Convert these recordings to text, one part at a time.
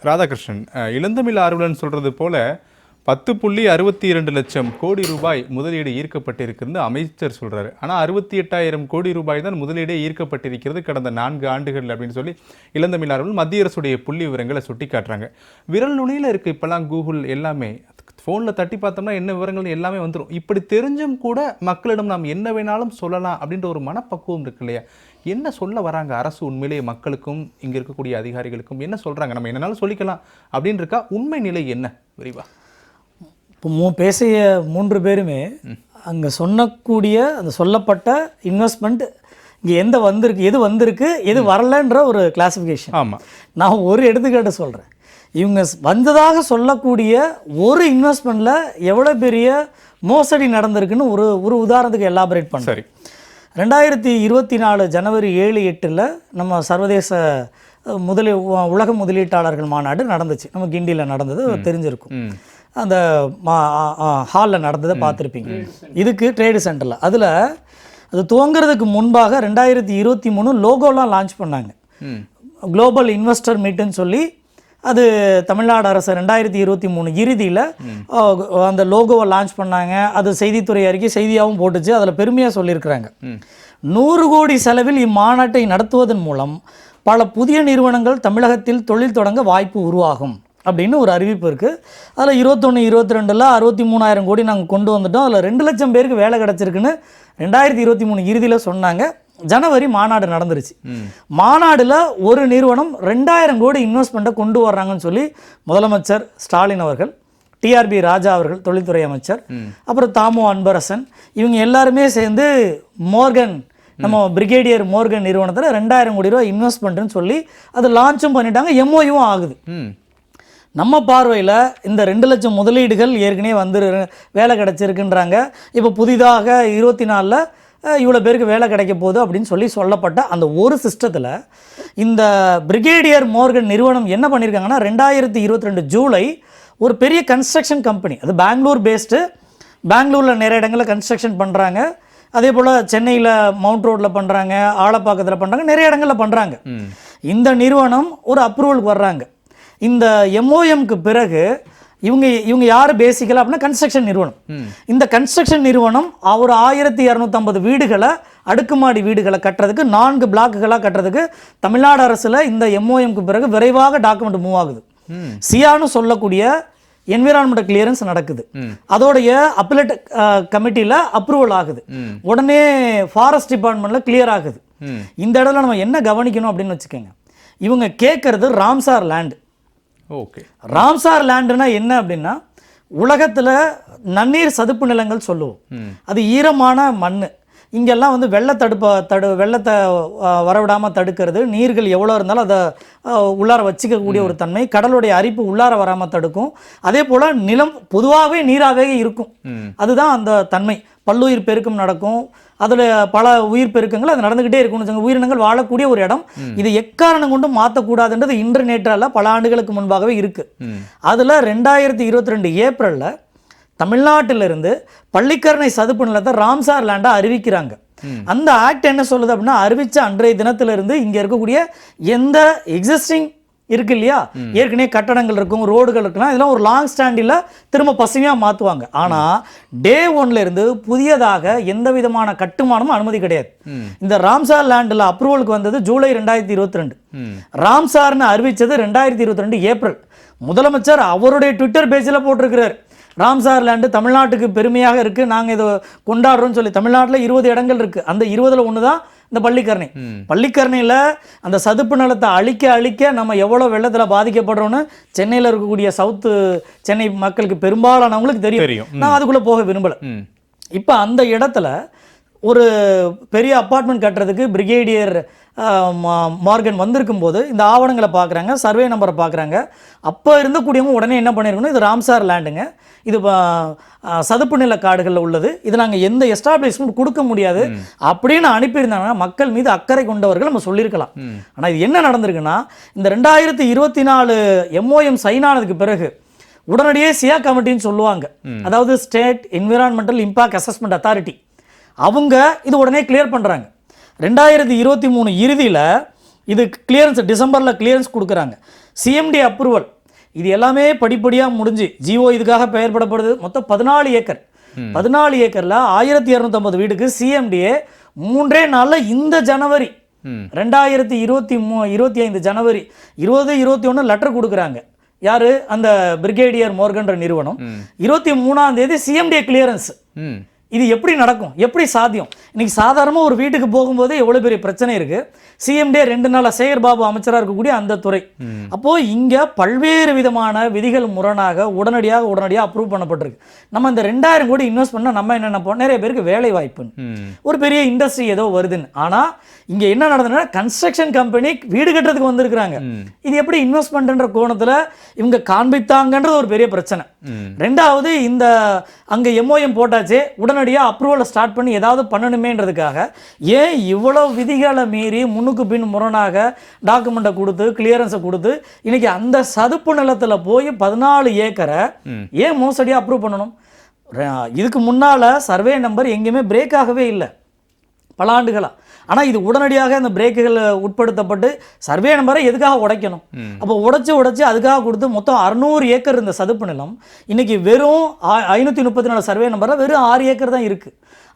ராதாகிருஷ்ணன் இளந்தமிழ் ஆர்வலன் சொல்கிறது போல பத்து புள்ளி அறுபத்தி இரண்டு லட்சம் கோடி ரூபாய் முதலீடு ஈர்க்கப்பட்டிருக்கிறது அமைச்சர் சொல்கிறார் ஆனால் அறுபத்தி எட்டாயிரம் கோடி ரூபாய் தான் முதலீடே ஈர்க்கப்பட்டிருக்கிறது கடந்த நான்கு ஆண்டுகள் அப்படின்னு சொல்லி இளந்தமிழ் ஆர்வலன் மத்திய அரசுடைய புள்ளி விவரங்களை சுட்டி காட்டுறாங்க விரல் நுனியில் இருக்குது இப்போல்லாம் கூகுள் எல்லாமே. ஃபோனில் தட்டி பார்த்தோம்னா என்ன விவரங்கள் எல்லாமே வந்துடும் இப்படி தெரிஞ்சும் கூட மக்களிடம் நாம் என்ன வேணாலும் சொல்லலாம் அப்படின்ற ஒரு மனப்பக்குவம் இருக்கு இல்லையா? என்ன சொல்ல வராங்க அரசு உண்மையிலேயே மக்களுக்கும் இங்க இருக்கக்கூடிய அதிகாரிகளுக்கும்? என்ன சொல்றாங்க? நம்ம என்னனாலும் சொல்லிக்கலாம் அப்படின்னு இருக்கா உண்மை நிலை என்ன? விரிவா. இப்போ மூ பேசிய மூன்று பேருமே அங்கே சொன்னக்கூடிய அந்த சொல்லப்பட்ட இன்வெஸ்ட்மெண்ட் இங்கே எந்த வந்திருக்கு எது வந்திருக்கு எது வரலன்ற ஒரு கிளாசிஃபிகேஷன் ஆமா. நான் ஒரு எடுத்துக்காட்டு சொல்கிறேன் இவங்க வந்ததாக சொல்லக்கூடிய ஒரு இன்வெஸ்ட்மெண்ட்டில் எவ்வளோ பெரிய மோசடி நடந்திருக்குன்னு ஒரு ஒரு உதாரணத்துக்கு எலாபரேட் பண்ணுறேன் சரி. ரெண்டாயிரத்தி இருபத்தி நாலு ஜனவரி ஏழு எட்டில் நம்ம சர்வதேச முதலீ உலக முதலீட்டாளர்கள் மாநாடு நடந்துச்சு. நம்ம கிண்டியில் நடந்தது தெரிஞ்சிருக்கும். ம். அந்த ஹாலில் நடந்ததை பார்த்துருப்பீங்க. இதுக்கு ட்ரேடு சென்டரில் அதில் அது துவங்குறதுக்கு முன்பாக ரெண்டாயிரத்தி இருபத்தி மூணு லோகோலாம் லான்ச் பண்ணாங்க. குளோபல் இன்வெஸ்டர் மீட்டுன்னு சொல்லி அது தமிழ்நாடு அரசு ரெண்டாயிரத்தி இருபத்தி மூணு இறுதியில் அந்த லோகோவை லான்ச் பண்ணாங்க. அது செய்தித்துறை அறிக்கை செய்தியாகவும் போட்டுச்சு. அதில் பெருமையாக சொல்லியிருக்கிறாங்க. நூறு கோடி செலவில் இம்மாநாட்டை நடத்துவதன் மூலம் பல புதிய நிறுவனங்கள் தமிழகத்தில் தொழில் தொடங்க வாய்ப்பு உருவாகும் அப்படின்னு ஒரு அறிவிப்பு இருக்குது அதில் இருபத்தொன்று இருபத்தி ரெண்டில் அறுபத்தி மூணாயிரம் கோடி நாங்கள் கொண்டு வந்துட்டோம். அதில் ரெண்டு லட்சம் பேருக்கு வேலை கிடச்சிருக்குன்னு ரெண்டாயிரத்தி இருபத்தி மூணு இறுதியில் சொன்னாங்க. ஜனவரி மாநாடு நடந்துருச்சு. மாநாடுல ஒரு நிறுவனம் ரெண்டாயிரம் கோடி இன்வெஸ்ட்மெண்ட்டை கொண்டு வர்றாங்கன்னு சொல்லி முதலமைச்சர் ஸ்டாலின் அவர்கள் டிஆர்பி ராஜா அவர்கள் தொழில்துறை அமைச்சர் அப்புறம் தாமோ அன்பரசன் இவங்க எல்லாருமே சேர்ந்து மோர்கன் நம்ம பிரிகேடியர் மோர்கன் நிறுவனத்தில் ரெண்டாயிரம் கோடி ரூபாய் இன்வெஸ்ட்மெண்ட்டுன்னு சொல்லி அது லான்ச்சும் பண்ணிட்டாங்க எம்ஓயும் ஆகுது. நம்ம பார்வையில் இந்த ரெண்டு லட்சம் முதலீடுகள் ஏற்கனவே வந்து வேலை கிடைச்சிருக்குன்றாங்க. இப்போ புதிதாக இருபத்தி நாலில் இவ்வளோ பேருக்கு வேலை கிடைக்க போகுது அப்படின்னு சொல்லி சொல்லப்பட்ட அந்த ஒரு சிஸ்டத்தில் இந்த பிரிகேடியர் மோர்கன் நிறுவனம் என்ன பண்ணியிருக்காங்கன்னா ரெண்டாயிரத்தி இருபத்தி ரெண்டு ஜூலை ஒரு பெரிய கன்ஸ்ட்ரக்ஷன் கம்பெனி அது பெங்களூர் பேஸ்டு பெங்களூரில் நிறைய இடங்களில் கன்ஸ்ட்ரக்ஷன் பண்ணுறாங்க அதே போல் சென்னையில் மவுண்ட் ரோட்டில் பண்ணுறாங்க ஆலப்பாக்கத்தில் பண்ணுறாங்க நிறைய இடங்களில் பண்ணுறாங்க இந்த நிறுவனம் ஒரு அப்ரூவலுக்கு வர்றாங்க. இந்த எம்ஓஎம்க்கு பிறகு இவங்க இவங்க யார் பேசிக்கலாக அப்படின்னா கன்ஸ்ட்ரக்ஷன் நிறுவனம். இந்த கன்ஸ்ட்ரக்ஷன் நிறுவனம் ஒரு ஆயிரத்தி இரநூத்தம்பது வீடுகளை அடுக்குமாடி வீடுகளை கட்டுறதுக்கு நான்கு பிளாக்குகளாக கட்டுறதுக்கு தமிழ்நாடு அரசில் இந்த எம்ஓஎம்க்கு பிறகு விரைவாக டாக்குமெண்ட் மூவ் ஆகுது. சியான்னு சொல்லக்கூடிய என்விரான்மெண்ட் கிளியரன்ஸ் நடக்குது. அதோடைய அப்பலேட் கமிட்டியில் அப்ரூவல் ஆகுது. உடனே ஃபாரஸ்ட் டிபார்ட்மெண்ட்டில் கிளியர் ஆகுது. இந்த இடத்துல நம்ம என்ன கவனிக்கணும் அப்படின்னு வச்சுக்கோங்க. இவங்க கேட்கறது ராம்சார் லேண்ட் ஓகே. ராம்சார் லேண்டுனா என்ன அப்படின்னா உலகத்தில் நன்னீர் சதுப்பு நிலங்கள் சொல்லுவோம். அது ஈரமான மண் இங்கெல்லாம் வந்து வெள்ள தடுப்ப தடு வெள்ளத்தை வரவிடாமல் தடுக்கிறது நீர்கள் எவ்வளோ இருந்தாலும் அதை உள்ளார வச்சுக்கக்கூடிய ஒரு தன்மை கடலுடைய அரிப்பு உள்ளார வராமல் தடுக்கும். அதே போல் நிலம் பொதுவாகவே நீராகவே இருக்கும். அதுதான் அந்த தன்மை. பல்லுயிர் பெருக்கம் நடக்கும். அதில் பல உயிர் பெருக்கங்கள் அது நடந்துக்கிட்டே இருக்கும்னு வச்சுக்கோங்க. உயிரினங்கள் வாழக்கூடிய ஒரு இடம். இது எக்காரணம் கொண்டும் மாற்றக்கூடாதுன்றது இன்று நேற்றால பல ஆண்டுகளுக்கு முன்பாகவே இருக்கு. ம். அதில் ரெண்டாயிரத்தி இருபத்தி ரெண்டு ஏப்ரலில் தமிழ்நாட்டிலிருந்து பள்ளிக்கரணை சதுப்பு நிலத்தை ராம்சார் லேண்டாக அறிவிக்கிறாங்க. அந்த ஆக்ட் என்ன சொல்லுது அப்படின்னா அறிவிச்ச அன்றைய தினத்திலிருந்து இங்கே இருக்கக்கூடிய எந்த எக்ஸிஸ்டிங் இருக்கு இல்லையா ஏற்கனவே கட்டடங்கள் இருக்கும் ரோடுகள் இருக்கலாம் இதெல்லாம் ஒரு லாங் ஸ்டாண்டில் திரும்ப பசுமையாக மாற்றுவாங்க ஆனால் டே ஒன்ல இருந்து புதியதாக எந்த விதமான கட்டுமானமும் அனுமதி கிடையாது. இந்த ராம்சார் லேண்டில் அப்ரூவலுக்கு வந்தது ஜூலை ரெண்டாயிரத்தி இருபத்தி ரெண்டு ராம்சார்னு அறிவிச்சது ரெண்டாயிரத்தி இருபத்தி ரெண்டு ஏப்ரல். முதலமைச்சர் அவருடைய ட்விட்டர் பேஜில் போட்டிருக்கிறார். ராம்சார் லேண்டு தமிழ்நாட்டுக்கு பெருமையாக இருக்குது நாங்கள் இதை கொண்டாடுறோம்னு சொல்லி. தமிழ்நாட்டில் இருபது இடங்கள் இருக்குது அந்த இருபதில் ஒன்று தான் இந்த பள்ளிக்கரணை. பள்ளிக்கரணையில் அந்த சதுப்பு நிலத்தை அழிக்க அழிக்க நம்ம எவ்வளோ வெள்ளத்தில் பாதிக்கப்படுறோம்னு சென்னையில் இருக்கக்கூடிய சவுத்து சென்னை மக்களுக்கு பெரும்பாலானவங்களுக்கு தெரியும். நான் அதுக்குள்ளே போக விரும்பலை. இப்போ அந்த இடத்துல ஒரு பெரிய அப்பார்ட்மெண்ட் கட்டுறதுக்கு பிரிகேடியர் மார்கன் வந்திருக்கும் போது இந்த ஆவணங்களை பார்க்குறாங்க சர்வே நம்பரை பார்க்குறாங்க. அப்போ இருந்தக்கூடியவங்க உடனே என்ன பண்ணியிருக்கணும் இது ராம்சார் லேண்டுங்க இது சதுப்பு நில காடுகளில் உள்ளது. இது நாங்கள் எந்த எஸ்டாப்ளிஷ்மெண்ட் கொடுக்க முடியாது. அப்படின்னு அனுப்பியிருந்தாங்கன்னா மக்கள் மீது அக்கறை கொண்டவர்கள் நம்ம சொல்லியிருக்கலாம். ஆனால் இது என்ன நடந்திருக்குன்னா இந்த ரெண்டாயிரத்தி இருபத்தி நாலு எம்ஓஎம் சைன் ஆனதுக்கு பிறகு உடனடியே சியா கமிட்டின்னு சொல்லுவாங்க. அதாவது state environmental impact assessment authority அவங்க இது உடனே கிளியர் பண்ணுறாங்க ரெண்டாயிரத்தி இருபத்தி மூணு இறுதியில் இது கிளியரன்ஸ் டிசம்பரில் கிளியரன்ஸ் கொடுக்குறாங்க. சிஎம்டி அப்ரூவல் இது எல்லாமே படிப்படியாக முடிஞ்சு ஜிஓ இதுக்காக பெயர்படப்படுது மொத்தம் பதினாலு ஏக்கர். பதினாலு ஏக்கரில் ஆயிரத்தி இரநூத்தம்பது வீடுக்கு சிஎம்டிஏ மூன்றே நாளில் இந்த ஜனவரி ரெண்டாயிரத்தி இருபத்தி மூ இருபத்தி ஐந்து ஜனவரி இருபது இருபத்தி ஒன்று லெட்டர் கொடுக்குறாங்க. யாரு? அந்த பிரிகேடியர் மோர்கன்ற நிறுவனம். இருபத்தி மூணாம் தேதி சிஎம்டிஏ கிளியரன்ஸ் இது எப்படி நடக்கும்? எப்படி சாத்தியம்? இன்னைக்கு சாதாரணமாக ஒரு வீட்டுக்கு போகும்போது எவ்வளோ பெரிய பிரச்சனை இருக்கு. சிஎம்டே ரெண்டு நாளா சேகர் பாபு அமைச்சராக இருக்கக்கூடிய அந்த துறை. அப்போ இங்க பல்வேறு விதமான விதிகள் முரணாக உடனடியாக உடனடியாக அப்ரூவ் பண்ணப்பட்டிருக்கு. நம்ம இந்த ரெண்டாயிரம் கோடி இன்வெஸ்ட் பண்ணா நம்ம என்ன நினைப்போம்? நிறைய பேருக்கு வேலை வாய்ப்புன்னு. ம். ஒரு பெரிய இண்டஸ்ட்ரி ஏதோ வருதுன்னு. ஆனா இங்க என்ன நடந்ததுன்னா கன்ஸ்ட்ரக்ஷன் கம்பெனி வீடு கட்டுறதுக்கு வந்திருக்கிறாங்க. இது எப்படி இன்வெஸ்ட்மெண்ட்ன்ற கோணத்துல இவங்க காண்பித்தாங்கன்றது ஒரு பெரிய பிரச்சனை. ரெண்டாவது இந்த அங்க எம்ஓஎம் போட்டாச்சே உடனடியா அப்ரூவலை ஸ்டார்ட் பண்ணி ஏதாவது பண்ணணுமேன்றதுக்காக ஏன் இவ்வளவு விதிகளை மீறி முன்னுக்கு பின் முரணாக டாக்குமெண்ட்டை கொடுத்து கிளியரன்ஸை கொடுத்து இன்னைக்கு அந்த சதுப்பு நிலத்துல போய் பதினாலு ஏக்கரை ஏன் மோசடியா அப்ரூவ் பண்ணணும்? இதுக்கு முன்னால சர்வே நம்பர் எங்கேயுமே பிரேக் ஆகவே இல்லை. பல ஆண்டுகளா. ஆனா இது உடனடியாக அந்த பிரேக்குகள் உட்படுத்தப்பட்டு சர்வே நம்பரை எதுக்காக உடைக்கணும்? அப்போ உடைச்சு உடைச்சு அதுக்காக கொடுத்து மொத்தம் அறுநூறு ஏக்கர் இந்த சதுப்பு நிலம் இன்னைக்கு வெறும் ஐநூத்தி முப்பத்தி நாலு சர்வே நம்பரில் வெறும் ஆறு ஏக்கர் தான் இருக்கு.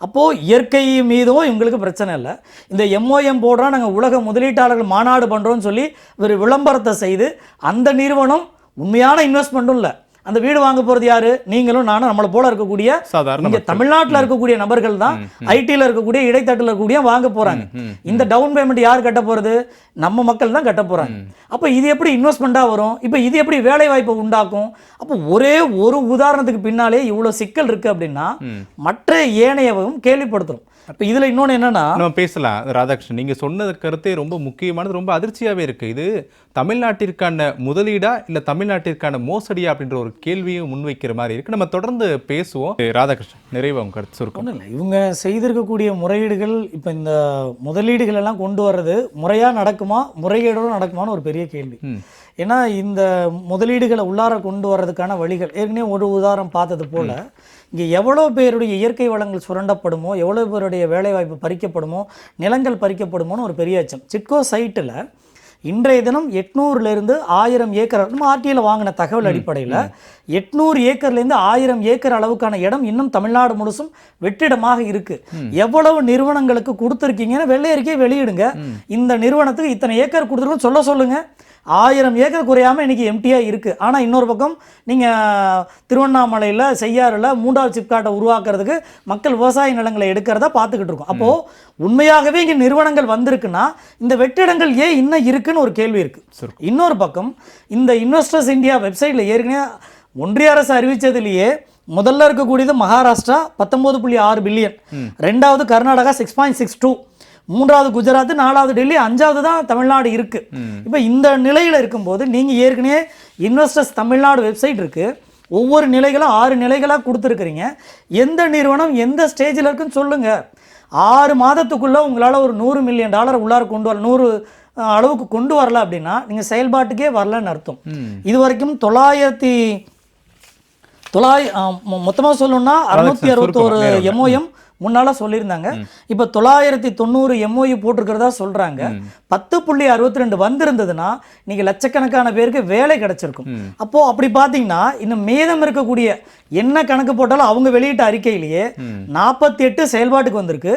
அப்போ இயற்கை மீதும் இவங்களுக்கு பிரச்சனை இல்லை. இந்த எம்ஓஎம் போடுறோம் நாங்கள் உலக முதலீட்டாளர்கள் மாநாடு பண்றோம்னு சொல்லி ஒரு விளம்பரத்தை செய்து அந்த நிறுவனம் உண்மையான இன்வெஸ்ட்மெண்ட்டும் இல்லை. அந்த வீடு வாங்க போறது யாரு? நீங்களும் நானும் நம்மளை போல இருக்கக்கூடிய சாதாரண இங்க தமிழ்நாட்டுல இருக்கக்கூடிய நபர்கள் தான் ஐடில இருக்கக்கூடிய இடைத்தட்டுல இருக்கக்கூடிய வாங்க போறாங்க. இந்த டவுன் பேமெண்ட் யார் கட்ட போறது? நம்ம மக்கள் தான் கட்ட போறாங்க. அப்ப இது எப்படி இன்வெஸ்ட்மெண்டா வரும்? இப்ப இது எப்படி வேலை வாய்ப்பை உண்டாக்கும்? அப்போ ஒரே ஒரு உதாரணத்துக்கு பின்னாலே இவ்வளவு சிக்கல் இருக்கு அப்படின்னா மற்ற ஏனையவும் கேள்விப்படுத்தும் அப்ப இதுல இன்னொன்னு என்னன்னா நம்ம பேசலாம். ராதாகிருஷ்ணன் நீங்க சொன்னது கருத்தே ரொம்ப முக்கியமானது ரொம்ப அதிர்ச்சியாவே இருக்கு. இது தமிழ்நாட்டிற்கான முதலீடா இல்ல தமிழ்நாட்டிற்கான மோசடியா அப்படின்ற ஒரு கேள்வியும் முன்வைக்கிற மாதிரி இருக்கு. நம்ம தொடர்ந்து பேசுவோம். ராதாகிருஷ்ணன் நிறைவா உங்க கருத்து சுருக்கம். இல்லை இவங்க செய்திருக்கக்கூடிய முறையீடுகள் இப்போ இந்த முதலீடுகள் எல்லாம் கொண்டு வர்றது முறையாக நடக்குமா முறைகேடோடு நடக்குமான்னு ஒரு பெரிய கேள்வி. ஏன்னா இந்த முதலீடுகளை உள்ளார கொண்டு வர்றதுக்கான வழிகள் ஏற்கனவே ஒரு உதாரணம் பார்த்தது போல இங்கே எவ்வளோ பேருடைய இயற்கை வளங்கள் சுரண்டப்படுமோ எவ்வளோ பேருடைய வேலைவாய்ப்பு பறிக்கப்படுமோ நிலங்கள் பறிக்கப்படுமோன்னு ஒரு பெரிய அச்சம். சிட்கோ சைட்டில் இன்றைய தினம் எட்நூறுலேருந்து ஆயிரம் ஏக்கர் நம்ம ஆர்டியில் வாங்கின தகவல் அடிப்படையில் எட்நூறு ஏக்கர்லேருந்து ஆயிரம் ஏக்கர் அளவுக்கான இடம் இன்னும் தமிழ்நாடு முழுசும் வெற்றிடமாக இருக்கு. எவ்வளவு நிறுவனங்களுக்கு கொடுத்துருக்கீங்கன்னு வெள்ளை அறிக்கையை வெளியிடுங்க இந்த நிறுவனத்துக்கு இத்தனை ஏக்கர் கொடுத்துருக்கோம் சொல்ல சொல்லுங்க. ஆயிரம் ஏக்கர் குறையாம இன்னைக்கு எம்டியா இருக்கு. ஆனா இன்னொரு பக்கம் நீங்க திருவண்ணாமலையில செய்யாறுல மூன்றாவது சிப்காட்டை உருவாக்குறதுக்கு மக்கள் விவசாய நிலங்களை எடுக்கிறத பார்த்துக்கிட்டு இருக்கோம். அப்போ உண்மையாகவே இங்க நிறுவனங்கள் வந்திருக்குன்னா இந்த வெற்றிடங்கள் ஏன் இன்னும் இருக்குன்னு ஒரு கேள்வி இருக்கு. இன்னொரு பக்கம் இந்த இன்வெஸ்டர்ஸ் இந்தியா வெப்சைட்ல ஏற்கனவே ஒன்றிய அரசு அறிவிச்சதுலயே முதல்ல இருக்கக்கூடியது மகாராஷ்டிரா பத்தொன்பது புள்ளி ஆறு பில்லியன். ரெண்டாவது Karnataka six point six two மூன்றாவது குஜராத் நாலாவது டெல்லி அஞ்சாவது தான் தமிழ்நாடு இருக்கு. இப்போ இந்த நிலையில இருக்கும்போது நீங்க ஏற்கனவே இன்வெஸ்டர்ஸ் தமிழ்நாடு வெப்சைட் இருக்கு. ஒவ்வொரு நிலைகளும் ஆறு நிலைகளாக கொடுத்துருக்குறீங்க. எந்த நிறுவனம் எந்த ஸ்டேஜில் இருக்குன்னு சொல்லுங்க. ஆறு மாதத்துக்குள்ள உங்களால் ஒரு நூறு மில்லியன் டாலர் உள்ளார கொண்டு வர நூறு அளவுக்கு கொண்டு வரல அப்படின்னா நீங்கள் செயல்பாட்டுக்கே வரலன்னு அர்த்தம். இது வரைக்கும் தொள்ளாயிரத்தி தொள்ளாய் மொத்தமாக சொல்லணும்னா அறுநூத்தி அறுபத்தோரு. எம்ஓஎம் முன்னால சொல்லியிருந்தாங்க. இப்போ தொள்ளாயிரத்தி தொண்ணூறு எம்ஓயு போட்டிருக்கிறதா சொல்றாங்க. பத்து புள்ளி அறுபத்தி ரெண்டு வந்திருந்ததுன்னா நீங்க லட்சக்கணக்கான பேருக்கு வேலை கிடைச்சிருக்கும். அப்போ அப்படி பார்த்தீங்கன்னா இன்னும் மீதம் இருக்கக்கூடிய என்ன கணக்கு போட்டாலும் அவங்க வெளியிட்ட அறிக்கையிலேயே நாற்பத்தி எட்டு செயல்பாட்டுக்கு வந்திருக்கு.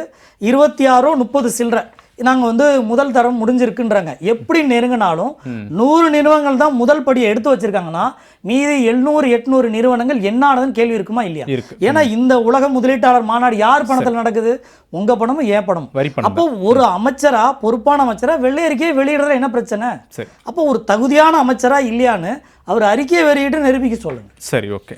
இருபத்தி ஆறோ முப்பது சில்லற. நாங்க வந்து முதல் தரம் முடிஞ்சிருக்குன்றாங்க. எப்படி நெருங்கினாலும் நூறு நிறுவனங்கள் தான் முதல் படியை எடுத்து வச்சிருக்காங்கன்னா மீதி எழுநூறு எட்நூறு நிறுவனங்கள் என்ன ஆனதுன்னு கேள்வி இருக்குமா இல்லையா. ஏன்னா இந்த உலக முதலீட்டாளர் மாநாடு யார் பணத்தில் நடக்குது? உங்க பணமும் ஏன் பணம் வரி பணம் அப்போ ஒரு அமைச்சரா பொறுப்பான அமைச்சரா வெள்ளை அறிக்கையை வெளியிடுறதுல என்ன பிரச்சனை? அப்போ ஒரு தகுதியான அமைச்சரா இல்லையான்னு அவர் அறிக்கையை வெளியிட்டு நிரூபிக்க சொல்லுங்க. சரி ஓகே.